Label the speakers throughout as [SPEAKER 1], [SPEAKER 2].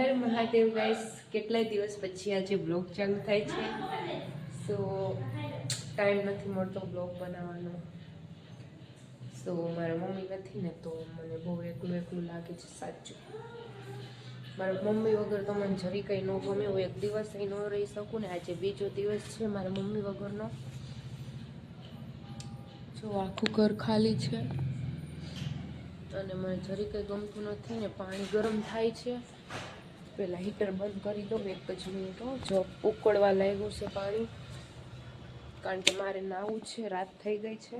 [SPEAKER 1] હર Mahadev guys કેટલાય દિવસ પછી આજે બ્લોગ ચાલુ થાય છે. સો ટાઈમ નથી મળતો બ્લોગ બનાવવાનો. સો મારા મમ્મી નથી ને તો મને બહુ એકલું એકલું લાગે છે, સાચું. મારા મમ્મી વગર તો મને જરી કંઈ ન ગમે, હું એક દિવસ અહીં ન રહી શકું ને, આજે બીજો દિવસ છે મારા મમ્મી વગરનો. જો આખું ઘર ખાલી છે. અને મને જરી કંઈ ગમતું નથી ને, પાણી ગરમ થાય છે. પહેલાં હીટર બંધ કરી દઉં, એક જ મિનિટ. જો ઉકળવા લાગ્યું છે પાણી. કારણ કે મારે નાવું છે, રાત થઈ ગઈ છે.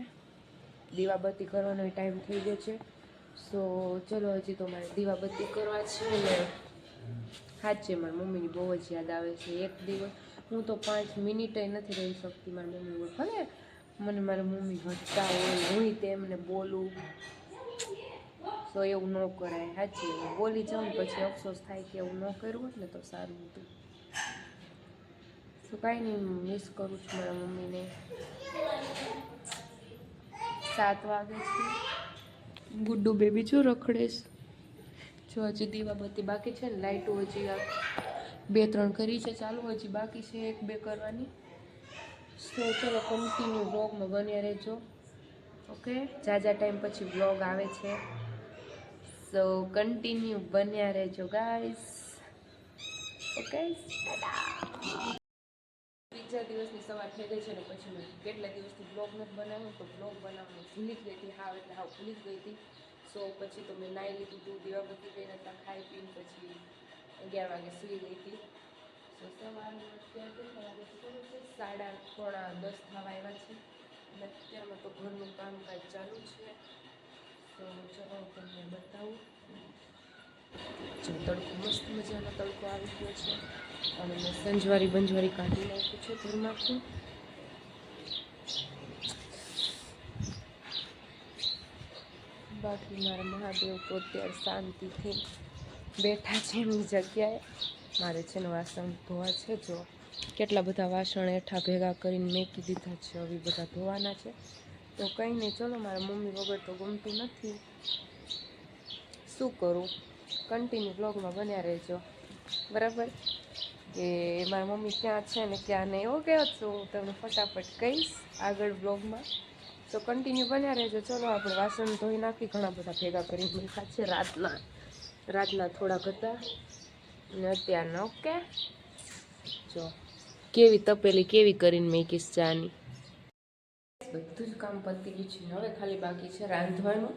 [SPEAKER 1] દીવાબત્તી કરવાનો ટાઈમ થઈ ગયો છે. સો ચલો હજી તો મારે દીવાબત્તી કરવા છે ને સાચે મારી મમ્મીની બહુ જ યાદ આવે છે. એક દિવસ હું તો પાંચ મિનિટે નથી રહી શકતી મારી મમ્મી ભલે મને મારી મમ્મી હટતા હોય, હું તેમને બોલું. તો એવું ન કરાય. સાચી બોલી જાઉં પછી અફસોસ થાય કે એવું ન કર્યું હોત ને તો સારું હતું. તો કાંઈ નહીં મિસ કરું છું મારા મમ્મીને. સાત વાગે છે. ગુડ્ડુ બેબી જો રખડેશ જો હજી દીવાબત્તી બાકી છે ને લાઇટો હજી આ બે ત્રણ કરી છે ચાલુ હજી બાકી છે એક બે કરવાની. તો ચલો કન્ટિન્યુ બ્લોગમાં બન્યા રહેજો. ઓકે જાજા ટાઈમ પછી બ્લોગ આવે છે. સો કન્ટિન્યુ બન્યા રહેજો ગાઈસ ઓકે બીજા દિવસની સવાર થઈ ગઈ છે ને પછી મેં કેટલા દિવસથી બ્લોગ નથી બનાવ્યો તો બ્લોગ બનાવવાનું ભૂલી જ ગઈ હતી, હાવ એટલે હાવ ભૂલી જ ગઈ હતી. સો પછી તો મેં નાહી લીધું હતું દીવાબત્તી કરીને હતા ખાઈ પીને પછી અગિયાર વાગે સૂઈ ગઈ હતી. સો સવારે અત્યારે સાડા પોણા દસ થવા આવ્યા છે. અને અત્યારમાં તો ઘરનું કામકાજ ચાલુ છે. તો બતાવું. જો તડકો, મસ્ત મજાનો તડકો આવી ગયો છે. અને મેં સંજવારી બંજવારી કાઢી નાખ્યું છે ઘરમાંથી. બાકી મારા મહાદેવ તો અત્યારે શાંતિથી બેઠા છે એમની જગ્યાએ. મારે છે ને વાસણ ધોવા છે. જો કેટલા બધા વાસણ હેઠા ભેગા કરીને મેકી દીધા છે, હવે બધા ધોવાના છે. તો કંઈ નહીં ચલો મારા મમ્મી વગર તો ગમતું નથી. શું કરું? કન્ટિન્યુ બ્લોગમાં બન્યા રહેજો. બરાબર? કે મારા મમ્મી ક્યાં છે ને ક્યાં નહીં, એવો કહેવો છો. હું તમને ફટાફટ કહીશ આગળ બ્લોગમાં તો કન્ટિન્યુ બન્યા રહેજો. ચલો આપણે વાસણ ધોઈ નાખી, ઘણા બધા ભેગા કરીને મૂક્યા છે રાતના. રાતના થોડાક હતા. ને અત્યારના, ઓકે? જો. કેવી તપેલી, કેવી કરીને મેકીશ ચાની? બધું જ કામ પતી ગયું છે. હવે ખાલી બાકી છે રાંધવાનું.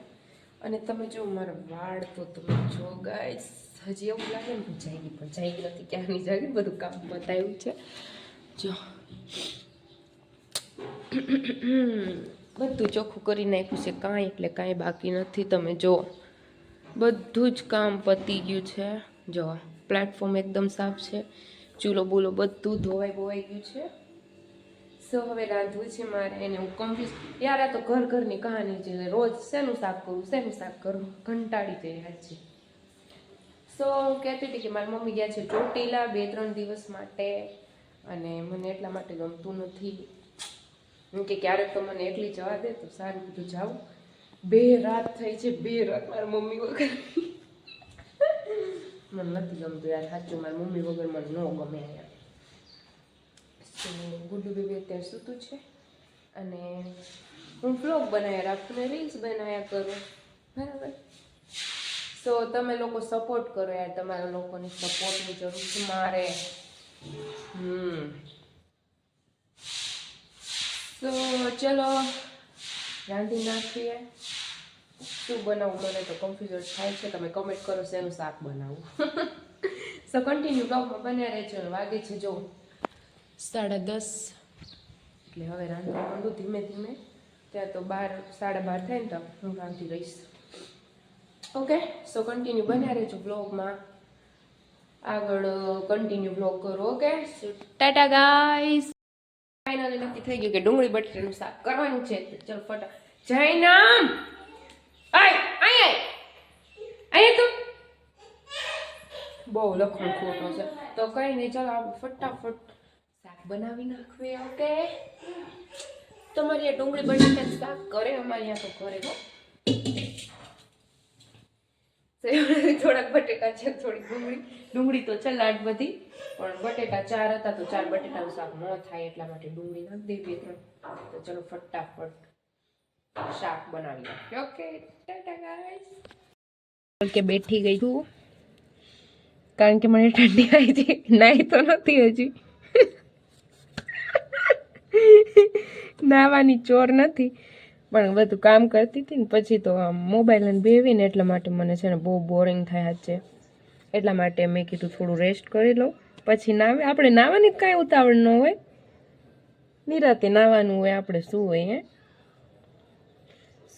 [SPEAKER 1] અને તમે જો મારા વાળ તો તમે જો ગાઈસ, હજી એવું લાગે ને જાગી પણ જાગી નથી ક્યાંની જાગી બધું કામ બતાવ્યું છે. જો. બધું ચોખ્ખું કરી નાખ્યું છે. કાંઈ એટલે કાંઈ બાકી નથી. તમે જો બધું જ કામ પતી ગયું છે. જો, પ્લેટફોર્મ એકદમ સાફ છે. ચૂલો બૂલો બધું ધોવાઈ બોવાઈ ગયું છે. સો હવે રાંધવું છે મારે એને હું કન્ફ્યુઝ યાર આ તો ઘર ઘરની કહાની છે રોજ શેનું શાક કરું, શેનું શાક કરું? કંટાળી ગઈ છે. સો હું કહેતી હતી કે મારી મમ્મી ગયા છે ચોટીલા બે ત્રણ દિવસ માટે અને મને એટલા માટે ગમતું નથી. હું કે ક્યારેક તો મને એકલી જવા દે, તો સારું બધું જાઉં. બે રાત થઈ છે, બે રાત મારા મમ્મી વગર. મને નથી ગમતું યાર, સાચું, મારી મમ્મી વગર મને ન ગમે યાર. ગુડ્ડુ બેબી અત્યારે સૂતું છે. અને હું વ્લોગ બનાવ્યા રાખું ને રીલ્સ બનાવ્યા કરું. બરાબર? સો તમે લોકો સપોર્ટ કરો યાર, તમારા લોકોની સપોર્ટની જરૂર છે મારે. હમ. તો ચલો, રાંધી નાખીએ. શું બનાવવું મને તો કન્ફ્યુઝન થાય છે. તમે કમેન્ટ કરો શેનું શાક બનાવવું સો કન્ટિન્યુ બ્લોગમાં બન્યા રહેજો છે વાગે છે. જો સાડા દસ. એટલે હવે રાંધવા માંડું ધીમે ધીમે. ત્યાં તો બાર, સાડા બાર થાય ને તો હું રાંધી રહીશ. ઓકે સો કન્ટિન્યુ બન્યા રહેજો બ્લોગમાં આગળ કન્ટિન્યુ બ્લોગ કરો ઓકે ટાટા ગાઈસ ફાઇનલી નક્કી થઈ ગયું કે ડુંગળી બટેટાનું શાક કરવાનું છે. ચલ ફટા જય નામ! આય આય આય! તો! બહુ લખણ ખોટો છે. તો કઈ નહીં ચાલો ફટાફટ. શાક બનાવી નાખવે ઓકે તમારી આ ડુંગળી બટેટાનું શાક કરે અમારી આ તો કરે હો. થોડાક બટેટા છે થોડી ડુંગળી. ડુંગળી તો ચલ આટ બધી, પણ બટેટા ચાર હતા તો ચાર બટેટાનું શાક ન થાય એટલા માટે ડુંગળી નાખી દઈ બે ત્રણ તો ચલો ફટાફટ શાક બનાવી નાખીએ. Okay, tata guys. કે બેઠી ગઈ છું. કારણ કે મને ઠંડી આવી હતી. નાઈ તો નથી હજી. નાવાની ચોર નથી. પણ બધું કામ કરતી હતી ને પછી તો આમ મોબાઈલ અને બેવીને એટલા માટે મને છે ને બહુ બોરિંગ થયા છે. એટલા માટે મેં કીધું થોડું રેસ્ટ કરી લઉં. પછી નાવે આપણે નાવાની કાંઈ ઉતાવળ ન હોય. નિરાતે નાવાનું હોય, આપણે શું હોય, હે?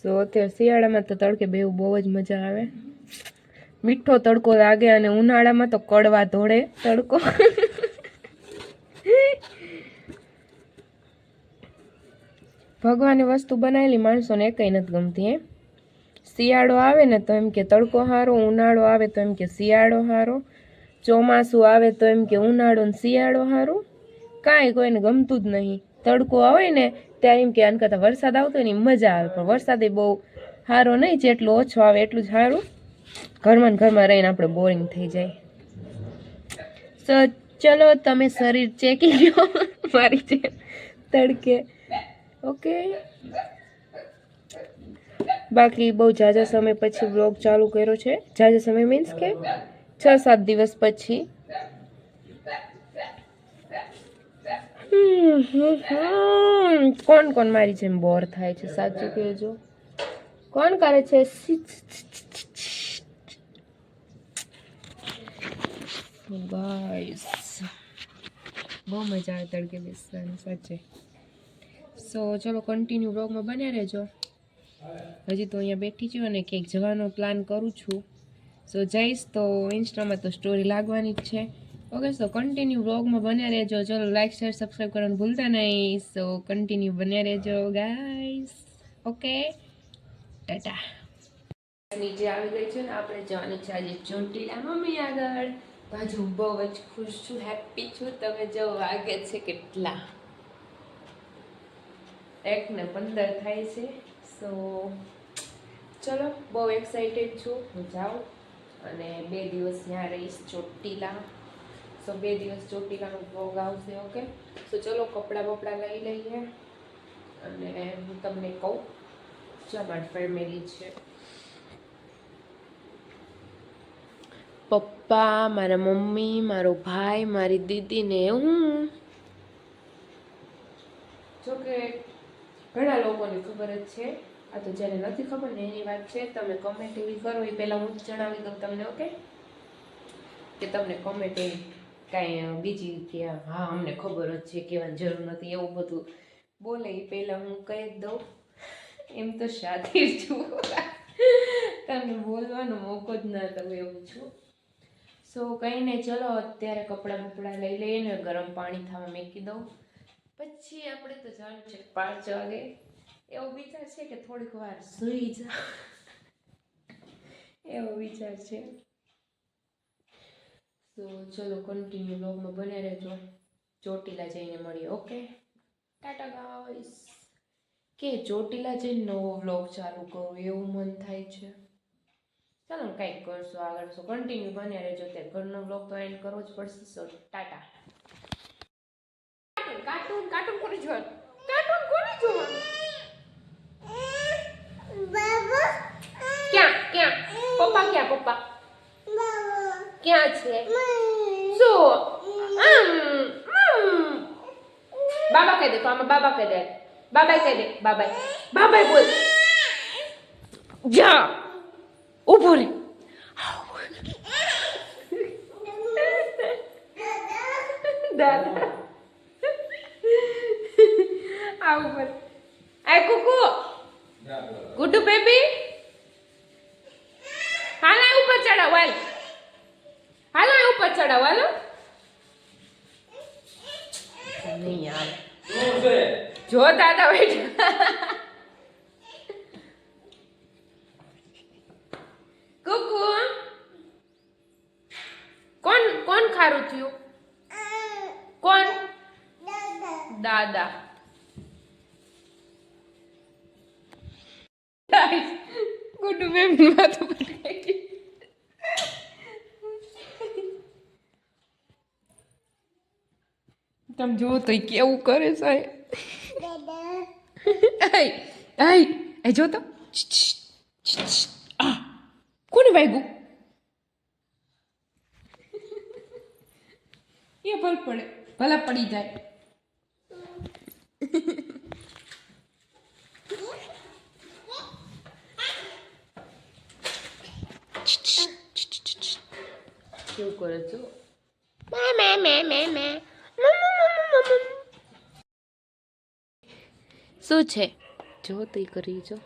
[SPEAKER 1] સો અત્યારે શિયાળામાં તો તડકે બેવું બહુ જ મજા આવે. મીઠો તડકો લાગે અને ઉનાળામાં તો કડવા ધોળે તડકો. ભગવાને વસ્તુ બનાવેલી માણસોને એકઈ નથી ગમતી, હે? શિયાળો આવે ને તો એમ કે તડકો હારો, ઉનાળો આવે તો એમ કે શિયાળો હારો, ચોમાસું આવે તો એમ કે ઉનાળો ને શિયાળો હારો. કાંઈ કોઈને ગમતું જ નહીં. તડકો આવે ને ત્યારે એમ કે આને કરતાં વરસાદ આવતો હોય ને મજા આવે, પણ વરસાદ એ બહુ સારો નહીં, જેટલો ઓછો આવે એટલું જ સારું ઘરમાં ઘરમાં રહીને આપણે બોરિંગ થઈ જાય. સો, ચલો તમે શરીર ચેકી લો મારી જે તડકે ઓકે. બાકી બહુ ઝાઝા સમય પછી વ્લોગ ચાલુ કર્યો છે. ઝાઝા સમય મીન્સ કે છ સાત દિવસ પછી. કોણ કોણ મારી જેમ બોર થાય છે? સાચું કહેજો. કોણ કરે છે? બહુ મજા આવે તડકે બેસવાની, સાચે. સો ચલો કન્ટિન્યુ બ્લોગમાં બન્યા રહેજો. હજી તો અહીંયા બેઠી છું અને ક્યાંક જવાનો પ્લાન કરું છું. સો જઈશ તો ઇન્સ્ટામાં તો સ્ટોરી લાગવાની જ છે. ઓકે સો કન્ટિન્યુ બ્લોગમાં બન્યા રહેજો. ચલો લાઇક શેર સબસ્ક્રાઈબ કરવાનું ભૂલતા નહીં. સો કન્ટિન્યુ બન્યા રહેજો ગાઈસ ઓકે ટાટા નીચે આવી ગઈ છે ને, આપણે જવાની છે આજે ચોટીલા મમ્મી આગળ. બાજુ બહુ જ ખુશ છું હેપી છું. તમે જો વાગે છે કેટલા. એક ને પંદર થાય છે. સો ચલો, બહુ એક્સાઇટેડ છું. હું જાઉં અને બે દિવસ ત્યાં રહીશ ચોટીલા. સો બે દિવસ ચોટીલાનો ભોગ આવશે ઓકે સો ચલો, કપડાં બપડા લઈ લઈએ. અને હું તમને કહું જો અમારી ફેમિલી છે. પપ્પા, મારા મમ્મી, મારો ભાઈ, મારી દીદી ને હું. જોકે ઘણા લોકોને ખબર જ છે. આ તો જ્યારે નથી ખબર ને એની વાત છે, તમે કમેન્ટ એવી કરો, એ પહેલાં હું જ જણાવી દઉં તમને ઓકે કે તમને કમેન્ટ એવી કાંઈ બીજી કે, હા, અમને ખબર જ છે, કહેવાની જરૂર નથી, એવું બધું બોલે, એ પહેલાં હું કહી જ દઉં. એમ તો શાદીર છું. તમને બોલવાનો મોકો જ ના દઉં એવું છું. સો કંઈ નહીં, ચલો, અત્યારે કપડાં બપડાં લઈ લઈને ગરમ પાણી થવા મૂકી દઉં. પછી આપણે તો જવાનું છે. પાંચ વાગે. એવો વિચાર છે કે થોડીક વાર સૂઈ જા. એવો વિચાર છે. તો ચલો કન્ટિન્યુ બ્લોગમાં બને રહેજો. ચોટીલા જઈને મળીએ ઓકે? ટાટા ગાઈસ કે ચોટીલા જઈને નવો વ્લોગ ચાલુ કરું એવું મન થાય છે. ચાલો કંઈક કરશો આગળ. શું કન્ટિન્યુ બન્યા રહેજો. તે ઘરનો બ્લોગ તો એન્ડ કરવો જ પડશે. સો ટાટા. કાર્ટૂન કાર્ટૂન કોની જોવાનું? કાર્ટૂન કોની જોવાનું? ક્યાં ક્યાં? પપ્પા ક્યાં પપ્પા? ક્યાં છે? આમ, આમ. બાબા કહી દે તો આમાં બાબા કહી દે. બાબાઈ કહી દે બાબાઈ બાબાઈ બોલ. જા. ઊભો રે. દાદા. આ ઉપર. આય કુકુ. ગુડ બેબી હાલ આ ઉપર ચડાવ હાલ. હાલ આ ઉપર ચડાવ હાલો. નહીં યાર. જો દાદા બેઠા કુકુ કોણ કોણ ખારું થયું કોણ દાદા ગુડ્ડુ બેબી માથું પકડી તમે જોવો તો કેવું કરે સાહેબ. એય એય એ જો તો. આ કોને વાગ્યું? એ ભલ પડે ભલા પડી જાય. કેવું કરે છો? શું છે? જો તે કરી જો.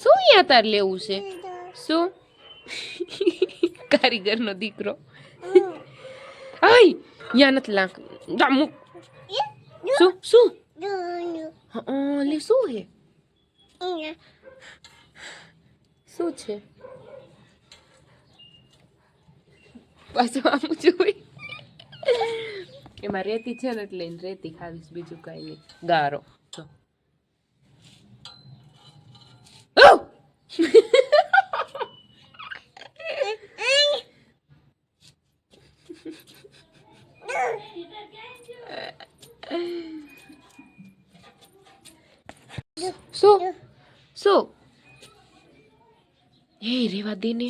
[SPEAKER 1] શું યા તાર લેવું છે? શું? કારીગરનો દીકરો. આય યા નથી લાખ જામુ શું? શું? હા લે શું હે? શું છે? પાછું આમ જોઈ. એમાં રેતી છે ને એટલે એને રેતી ખાવીશ બીજું કાંઈ નહીં ગારો શું શું એ રેવા દે ને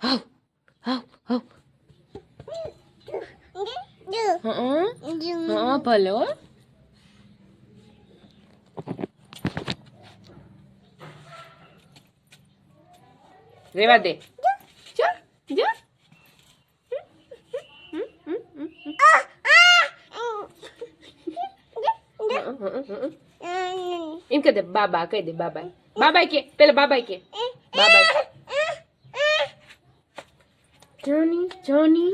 [SPEAKER 1] હાવ હાવ હાવ હા ભલે હો રેવા દે એમ કહી દે બાબા કહી દે બાબા બાબા કે પેલા બાબા કે બાબા જોની જોની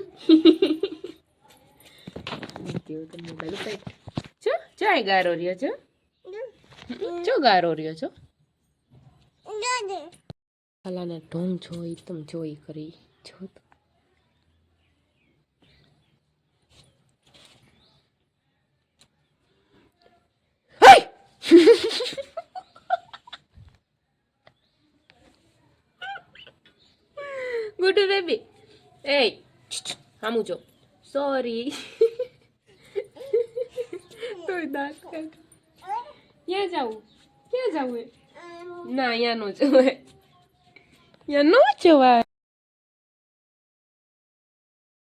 [SPEAKER 1] કેવું તો મોબાઈલ ઉપાડ છો? ચાય ગારો રહ્યો છો? છો ગારો રહ્યો છો? અલાને ઢોંગ છો એ તમે જોઈ કરી. છો તો. Good baby. એ હામું જો. સોરી દાંત કાઢ. ક્યાં જાવું? ક્યાં જાવું ના અહીંયા નો જવાય. અહીંયા નો જવાય.